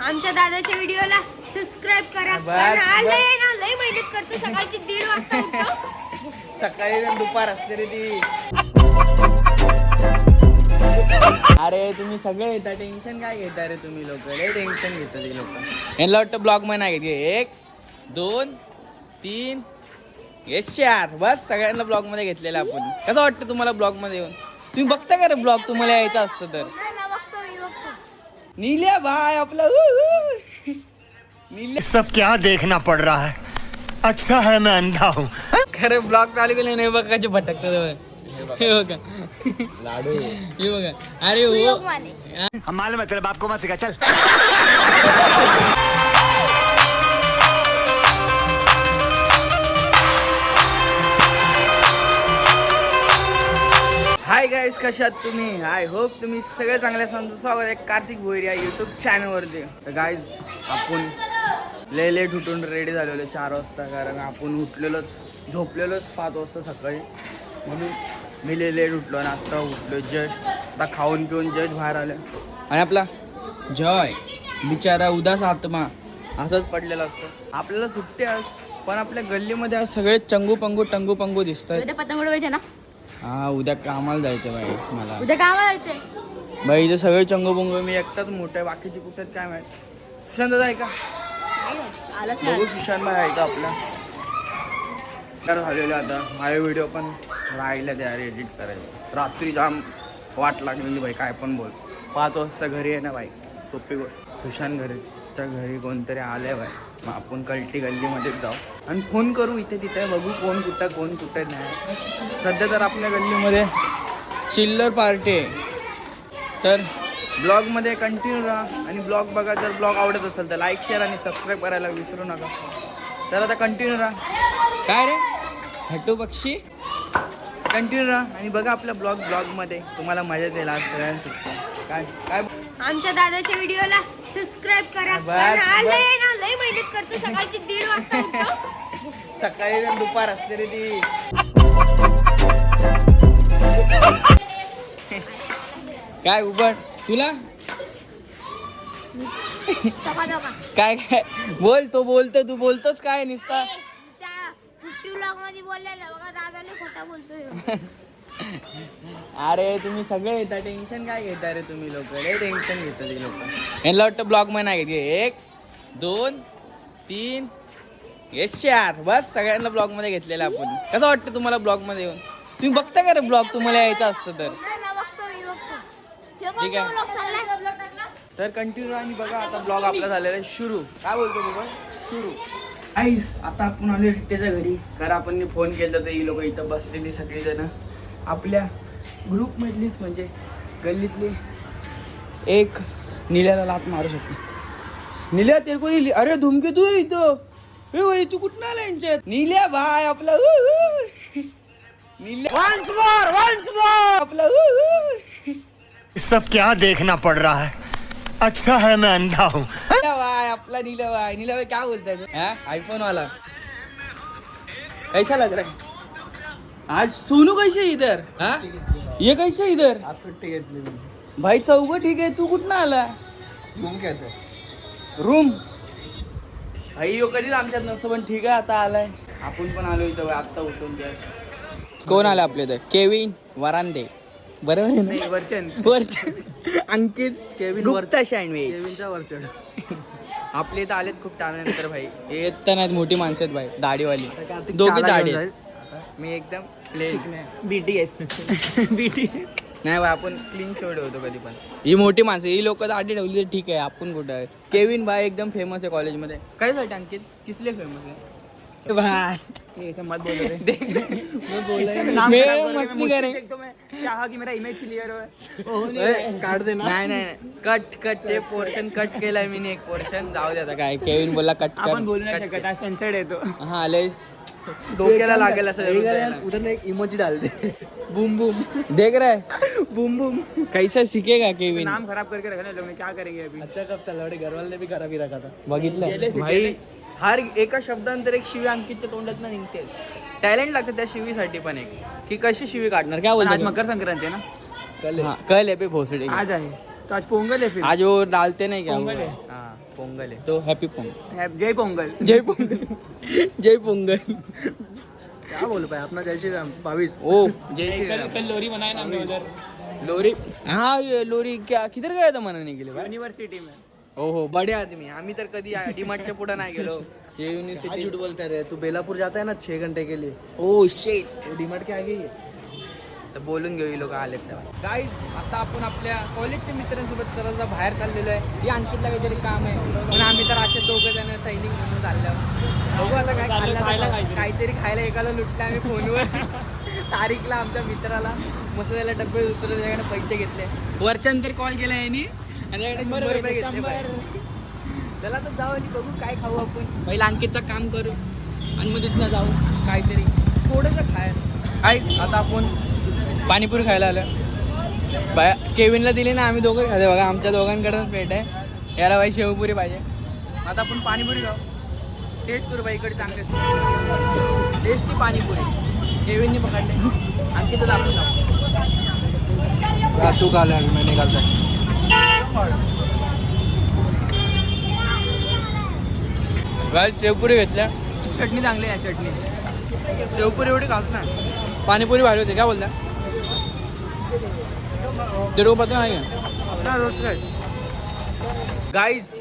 आमच्या दादाच्या व्हिडिओला सबस्क्राईब करा. बस, कारण हा बस. लय ना लय मेहनत करतो. सकाळची दीड वाजता उठतो. सकाळी ना दुपार असते रे ती. अरे तुम्ही सगळे येता. टेन्शन काय घेता रे तुम्ही लोक? लय टेन्शन घेता ते लोक. यांना वाटतं ब्लॉगमध्ये नाही घेते एक दोन तीन. हे चार. बस सगळ्यांना ब्लॉगमध्ये घेतलेलं आपण. कसं वाटतं तुम्हाला ब्लॉगमध्ये येऊन? तुम्ही बघता का रे ब्लॉग तुम्हाला यायचं असतं तर. बघतो नील्या भाई आपला उ, उ. नील्या सब क्या देखना पड़ रहा है? अच्छा है मैं अंधा हूँ। खरं ब्लॉग चालू केले नाही बघ कसे भटकतात बघ. हे बघा लाडू। हे बघा अरे हो हम मालूम है तेरे बाप को मत सिखा चल। गाईज कशात तुम्ही? आय होप तुम्ही सगळे चांगले सांगतो स्वागत आहे कार्तिक भोईर या युट्यूब चॅनलवरती तर गाईज आपण लय लेट उठून रेडी झालेलो चार वाजता कारण आपण उठलेलोच झोपलेलोच पाच वाजता सकाळी. म्हणून मी लय लेट उठलो आणि आत्ता उठलो जस्ट आता खाऊन पिऊन जस्ट बाहेर आलं आणि आपला जय बिचारा उदास आत्मा. असंच पडलेला असतो. आपल्याला सुट्टी आज पण आपल्या गल्लीमध्ये आज सगळे चंगू पंगू टंगू पंगू दिसतात पतंग उडवायचे ना? हा उद्या कामाला जायचं बाई मला. उद्या गावाला जायचंय? बाई इथे सगळे चंगू पंगू मी एकटाच मोठा आहे बाकीचे कुठे काय माहीत. सुशांत दादा आहे का आलाच बघू सुशांत भाई आहे का आपला. तर झालेलं आता. माझे व्हिडिओ पण राहिले ते अरे एडिट करायचे रात्री जाम वाट लागलेली बाई काय पण बोल. पाच वाजता घरी आहे ना बाई सोपी गोष्ट. सुशांत घरीच्या घरी कोणतरी आले बाई. मग आपण कल्टी गल्लीमध्येच जाऊ. आणि फोन करू इथे तिथे बघू कोण कुठं कोण कुठं नाही. सध्या तर आपल्या गल्लीमध्ये चिल्लर पार्टी आहे. तर ब्लॉगमध्ये कंटिन्यू राहा आणि ब्लॉग बघा जर ब्लॉग आवडत असेल तर लाईक शेअर आणि सबस्क्राईब करायला विसरू नका. तर आता कंटिन्यू राहा. काय रे? हट्टू पक्षी? कंटिन्यू राहा आणि बघा आपल्या ब्लॉग ब्लॉगमध्ये. तुम्हाला मजाच येईल आज सगळ्यांना काय? काय? आमच्या दादाच्या व्हिडिओला सबस्क्राईब करा. बस, कारण हा बस. लय ना लय मेहनत करतो. सकाळची दीड वाजता उठतो. सकाळी ना दुपार असते रे ती. काय उबड? तुला? काय काय? बोल तो बोलतो तू बोलतोच काय नुसता? ब्लॉगमध्ये बोललेलं बघा दादाने खोटा बोलतोय. अरे तुम्ही सगळे येता. टेन्शन काय घेता रे तुम्ही लोक? लय टेन्शन घेता ते लोक. यांना वाटतं ब्लॉगमध्ये नाही घेते. एक दोन तीन. हे चार. बस सगळ्यांना ब्लॉगमध्ये घेतलेलं आपण. कसं वाटतं तुम्हाला ब्लॉगमध्ये येऊन? तुम्ही बघता का रे ब्लॉग तुम्हाला यायचं असतं तर. ठीक आहे. तर कंटिन्यू आणि बघा आता ब्लॉग आपला झालेला आहे. सुरू. काय बोलतो तू पण? सुरू. आईस आता आपण आलो रित्याच्या घरी. कारण आपण फोन केला तर ही लोक इथं बसलेली सगळीजण. आपल्या ग्रुपमधलीच म्हणजे गल्लीतली एक निल्याला लात मारू शकते. निल्या तेरे को निली अरे धुमके तू इथं. ए भाई तू कुठं आला यांच्यात? निल्या भाई आपला वन्स मोर वन्स मोर आपला. सब क्या देखना पड़ रहा है? अच्छा है मैं अंधा हूँ। नीलाबाई आपला नीलाबाई नीलाबाई क्या बोलताय तू? हाँ? आईफोन वाला। कैसा लग रहा है? आज सोनू कैसे इधर? हाँ? ये कैसे इधर? आज सुट्टी घेतली भाई चौघ ठीक आहे तू कुठं आला? रूम घेतो. रूम? भाई यो कधीच आमच्यात नसतं पण ठीक आहे आता आलाय. आपण पण आलो इथं आत्ता उठून कोण आलं आपल्या इथं? केविन वरांदे बरोबर आहे ना? वरचन. वरचे अंकित केविन गुप्ता सँडविच केविनच्या वरचढ आपले इथं आलेत खूप त्यानंतर भाई. येत तर नाहीत मोठी माणसं आहेत भाई. दाढीवाली. दोघे चहाला मी एकदम प्लेन बीटीएस बीटीएस नाही भाई आपण क्लीन शो ठेवतो कधी पण. ही मोठी माणसं ही लोक दाढी ठेवली तर ठीक आहे आपण कुठं आहे? केविन भाई एकदम फेमस आहे कॉलेजमध्ये काय झालं अंकित? किसले फेमस आहे? भाई. मत बोलो रे. मैं बोल रहा हूँ, नाम मैं खराब करोगे, मस्ती मुझसे करें। एक तो मैं चाहा कि मेरा इमेज क्लियर हो काट देना नाही नाही कट कट ते पोर्शन कट केलाय मी एक पोर्शन जाऊ दे आता काय. केविन बोलला कट आपण बोलू नाही शकत. सेन्सर्ड येतो हा लय डोक्याला लागेल असं उधर एक इमोजी डाल दे. Boom boom. देख रहा है? Boom boom. कैसा सीखेगा केविन नाम खराब करके रखा ना लोग ने क्या करेंगे अभी? अच्छा कब था? लड़े घर वाले ने भी खराब ही रखा था। बघितलं भाई हर एका शब्दानंतर एक शिवी अंकितच्या तोंडात ना निघते. टॅलेंट लागतं त्या शिवीसाठी पण एक. की कशी शिवी काढणार? काय आज बोलतो मकर संक्रांति ना? हाँ, कल है पे भोसड़ी आज आहे. तो आज पोंगल है फिर. आज वो डालते नहीं क्या पोंगल है तो हॅपी पोंगल. जय पोंगल. जय पोंगल. जय पोंगल. क्या बोल पाए अपना जय श्री राम बाईस ओ. जय श्रीराम. कल लोरी बनाए ना हमने उधर. लोरी? हाँ ये लोरी क्या किधर गया था मनाने के लिए भाई? युनिव्हर्सिटी में. ओहो बडे आदमी आम्ही तर कधी डिमार्टच्या पुढे नाही गेलो. ये यूनिवर्सिटी झूठ बोलते रहे तू बेलापुर जाता है ना छह घंटे के लिए? ओ शेट डीमार्ट के आगे ही है तर बोलून घेऊ लोक आलेत तेव्हा. गाईज आता आपण आपल्या कॉलेजच्या मित्रांसोबत जरा बाहेर चाललेलो आहे. ही आणखीतला काहीतरी काम आहे. पण आम्ही तर असे दोघं जण सैनिक म्हणून चाललो बघू आता काय खायला काहीतरी. खायला एकाला लुटलं आम्ही फोनवर. तारीखला आमच्या मित्राला. मस्त त्याला डबे उतरले त्याच्याकडे पैसे घेतले. वरच्यानंतर कॉल केला यांनी. आणि त्याच्याकडे शंभर रुपये घेतले बाहेर. चला तर जाऊ आणि बघू काय खाऊ आपण. पहिला अंकितचं काम करू. आणि मग तिथनं जाऊ. काहीतरी. थोडंसं खायला. काय आता आपण पाणीपुरी खायला आलं बाया केविनला दिली ना आम्ही दोघं खाते बघा आमच्या दोघांकडून पेट आहे. याला बाई शेवपुरी पाहिजे. आता आपण पाणीपुरी खाऊ. टेस्ट करू बाई इकडे चांगले. टेस्टी पाणीपुरी. केविननी पकडले. आणखी तर दाखव. हाँ, तू खा ले अभी मैं हूँ। गाय शेवपुरी घेतल्या. चटणी चांगली आहे चटणी. शेवपुरी एवढी खास नाही पाणीपुरी भारी होते काय बोलता? ते नाही गाईज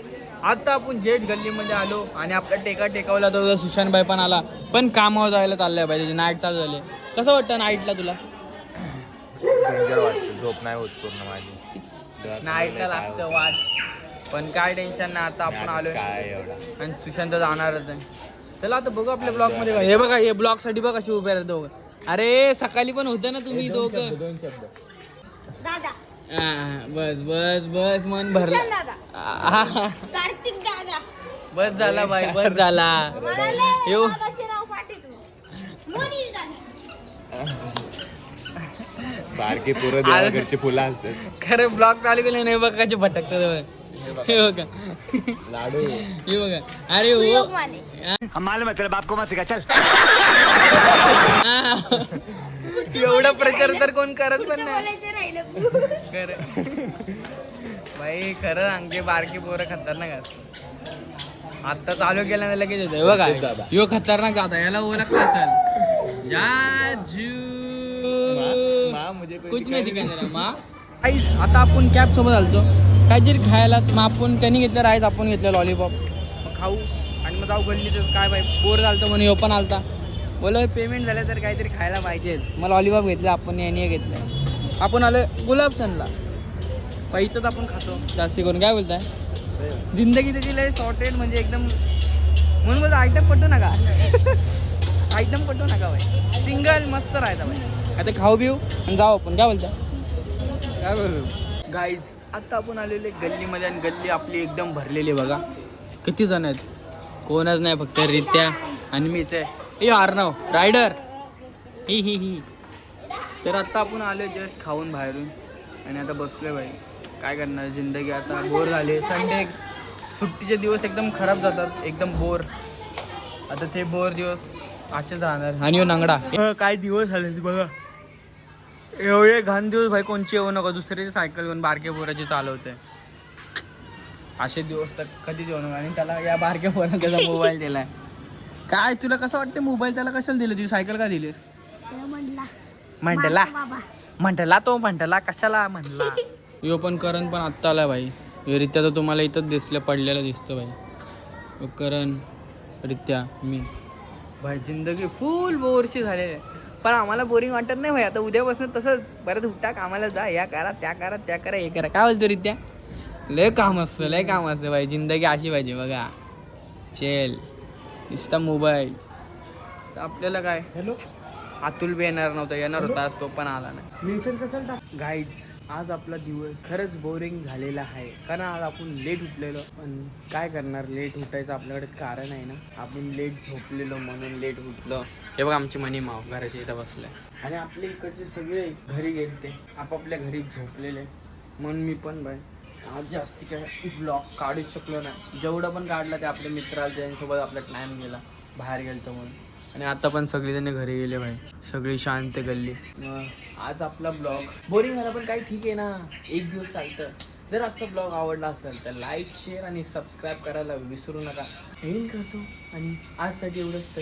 आता आपण जेट गल्लीमध्ये आलो आणि आपला टेका टेकावला तो सुशांत भाई पण आला. पण कामावर जायला चाललंय पाहिजे नाईट चालू झाले. कसं वाटतं नाईटला तुला? झोप नाही होत पूर्ण माझी. नाईटला लागतं वाट. पण काय टेन्शन नाही आता आपण एवढा? आणि सुशांत जाणारच आहे. चला आता बघू आपल्या ब्लॉगमध्ये काय. हे बघा हे ब्लॉगसाठी बघा कशी उभे राहते दोघं. अरे सकाळी पण होतं ना तुम्ही दोघं. दादा. हा, बस बस बस मन भरलं. दादा. हा, कार्तिक दादा. बस झाला बाई बस झाला. मला लय येऊ. दादाचे नाव दादा. बारकी पोरं देवाघरची फुलं असतात. खरं ब्लॉग चालू केले नाही बघ कसे भटकतात बघ. हे बघा. लाडू. हे बघा. अरे हो मालूम है तेरे बाप को मत सिखा चल. एवढा प्रचार तर कोण करत पण नाही. राहिलं खरं. आमचे बारकी पोरं खतरनाक असतात आता चालू केल्याने लगेच येतं हे बघा. यो खतरनाक जाता याला ओळखला असेल या मा मुझे कोई कुछ नाही ठिकाण मा आईस आता आपण कॅब सोबत आलतो. काहीतरी खायला मग आपण त्यांनी घेतलं राईस आपण घेतलं लॉलीपॉप मग खाऊ. आणि मग जाऊ गल्ली तर काय बाई बोर झालतं म्हणून ह्यो पण आलता. बोल पेमेंट झालं तर काहीतरी खायला पाहिजेच. मग लॉलीपॉप घेतलं आपण याने घेतलं. आपण आलो गुलाबसनला पैतच आपण खातो. जास्ती करून काय बोलताय? जिंदगी त्याची लय सॉर्टेड म्हणजे एकदम म्हणून बोलतो आयटम पटू नका. आयटम पटू नका बाई. सिंगल मस्त राहायचा बाई. आता खाऊ पिऊ आणि जाऊ आपण. काय बोलता काय बोलू? गाईज आता आपण आलेले गल्लीमध्ये आणि गल्ली आपली एकदम भरलेली आहे बघा. किती जण आहेत? कोणच नाही फक्त रित्या आणि मीच आहे. ए आर्नव रायडर. ही ही ही. तर आता आपण आलो जस्ट खाऊन बाहेरून. आणि आता बसलोय बाई. काय करणार? जिंदगी आता बोर झाली संडे सुट्टीचे दिवस एकदम खराब जातात. एकदम बोर. आता ते बोर दिवस असेच राहणार. आणि हो नांगडा. काय दिवस झाले बघा. एवढे घाण दिवस भाई कोणची येऊ नका दुसऱ्याची सायकल घेऊन बारके पोराची चालवते. असे दिवस तर कधीच येऊ नका आणि त्याला या बारक्या पोरानं त्याचा मोबाईल दिलाय. काय तुला कसं वाटतं मोबाईल त्याला कशाला दिलं? तुझी सायकल का दिलीस? म्हटला म्हणटला तो म्हणटला कशाला? म्हटला यो पण करण पण आत्ता आला भाई. यो रित्या तर तुम्हाला इथंच दिसलं पडलेलं दिसतं भाई. करण रित्या मी. भाई जिंदगी फुल बोरशी झालेली आहे. पण आम्हाला बोरिंग वाटत नाही भाई. आता उद्यापासून तसंच. परत उठा कामाला जा. या करा त्या करा त्या करा हे करा. काय बोलतो रित्या? लय काम असतं लय काम असतं भाई. जिंदगी अशी पाहिजे बघा. चेल नुसता मोबाईल तर आपल्याला काय? हॅलो अतुल बी येणार नव्हता. येणार होता आज तो पण आला नाही. गाईज आज आपला दिवस खरंच बोरिंग झालेला आहे. कारण आज आपण लेट उठलेलो. पण काय करणार? लेट उठायचं आपल्याकडे कारण आहे ना? आपण लेट झोपलेलो म्हणून लेट उठलो. हे बघ आमची मनी माव घराच्या इथं बसलाय. आणि आपल्या इकडचे सगळे घरी गेलते. आपापल्या घरी झोपलेले. म्हणून मी पण बाय आज जास्ती काय ब्लॉग काढूच शकलो नाही. जेवढं पण काढलं ते आपल्या मित्राला त्यांच्यासोबत आपला टाईम गेला. बाहेर गेलतो म्हणून. आणि आता पण सगळेजण घरी गेले भाई सगळी शांत गल्ली. मग आज आपला ब्लॉग. बोरिंग झाला पण काही ठीक आहे ना. एक दिवस चालतं. जर आजचा ब्लॉग आवडला असेल तर लाईक शेअर आणि सबस्क्राईब करायला विसरू नका. एंड करतो. आणि आजसाठी एवढंच तर.